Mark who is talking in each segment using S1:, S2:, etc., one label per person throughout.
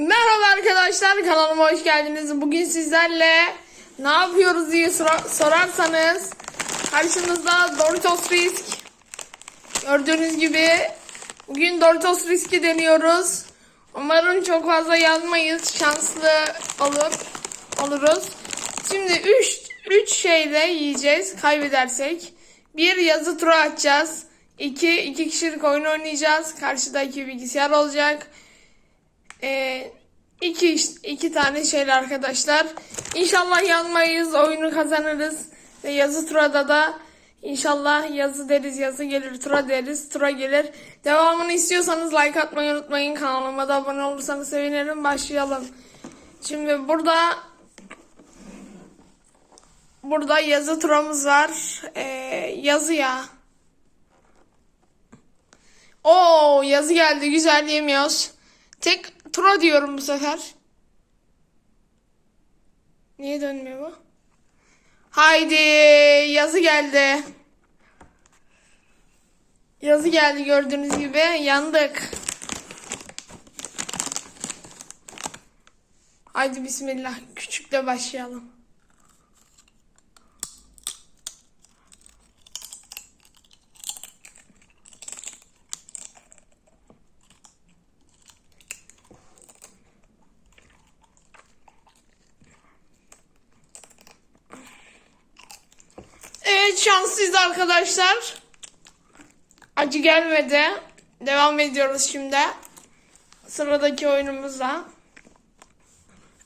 S1: Merhaba arkadaşlar kanalıma hoş geldiniz. Bugün sizlerle ne yapıyoruz diye sora- sorarsanız karşınızda Doritos Risk. Gördüğünüz gibi bugün Doritos Risk'i deniyoruz. Umarım çok fazla yanmayız. Şanslı olur oluruz. Şimdi 3 3 şeyle yiyeceğiz kaybedersek. Bir yazı tura atacağız. 2 iki kişilik oyun oynayacağız. Karşıda iki bilgisayar olacak. Ee, iki, iki tane şeyle arkadaşlar. İnşallah yanmayız, oyunu kazanırız. Ve yazı turada da inşallah yazı deriz, yazı gelir, tura deriz, tura gelir. Devamını istiyorsanız like atmayı unutmayın. Kanalıma da abone olursanız sevinirim. Başlayalım. Şimdi burada burada yazı turamız var. Ee, yazı ya. Oo yazı geldi güzel yemiyoruz. Tek tura diyorum bu sefer. Niye dönmüyor bu? Haydi yazı geldi. Yazı geldi gördüğünüz gibi yandık. Haydi bismillah küçükle başlayalım. Evet şanslıyız arkadaşlar. Acı gelmedi. Devam ediyoruz şimdi. Sıradaki oyunumuza.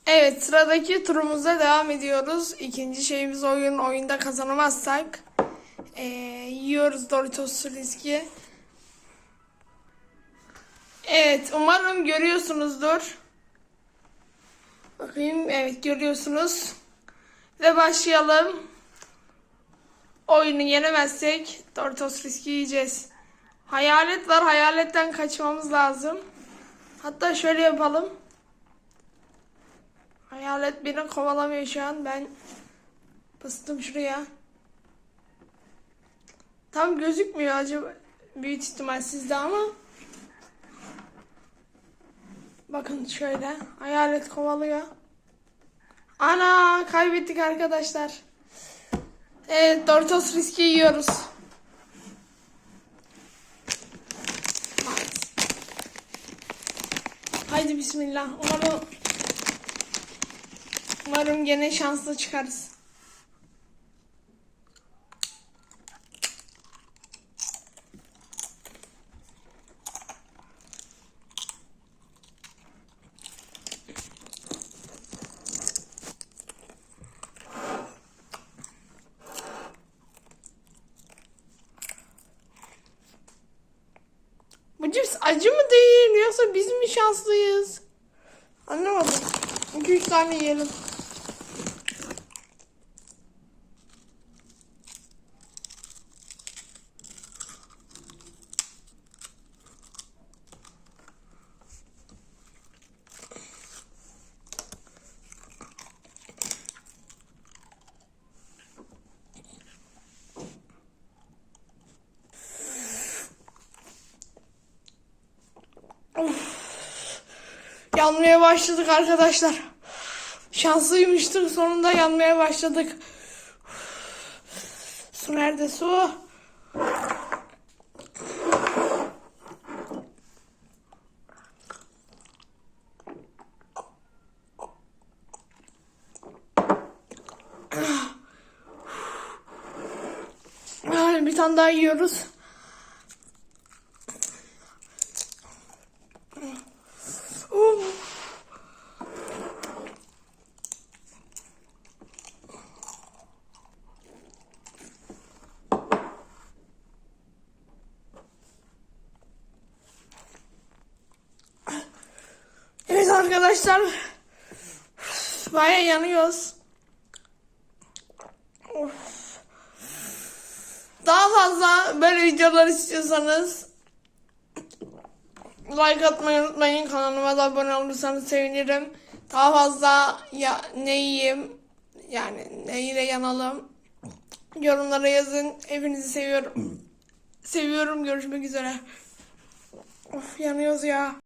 S1: Evet sıradaki turumuza devam ediyoruz. İkinci şeyimiz oyun. Oyunda kazanamazsak eee, yiyoruz Doritos riski. Evet umarım görüyorsunuzdur. Bakayım evet görüyorsunuz. Ve başlayalım. Oyunu yenemezsek Doritos riski yiyeceğiz. Hayalet var. Hayaletten kaçmamız lazım. Hatta şöyle yapalım. Hayalet beni kovalamıyor şu an. Ben bastım şuraya. Tam gözükmüyor acaba. Büyük ihtimal sizde ama. Bakın şöyle. Hayalet kovalıyor. Ana kaybettik arkadaşlar. Evet Doritos riski yiyoruz. Haydi bismillah. Umarım Umarım gene şanslı çıkarız. Cips acı mı değil yoksa biz mi şanslıyız? Anlamadım. 2-3 tane yiyelim. Yanmaya başladık arkadaşlar. Şanslıymıştık sonunda yanmaya başladık. Su nerede su? Ah, Bir tane daha yiyoruz. Of. Evet arkadaşlar. Baya yanıyoruz. Daha fazla böyle videolar istiyorsanız like atmayı unutmayın. Kanalıma da abone olursanız sevinirim. Daha fazla ya ne yiyeyim yani neyle yanalım yorumlara yazın. Hepinizi seviyorum. Seviyorum. Görüşmek üzere. Of yanıyoruz ya.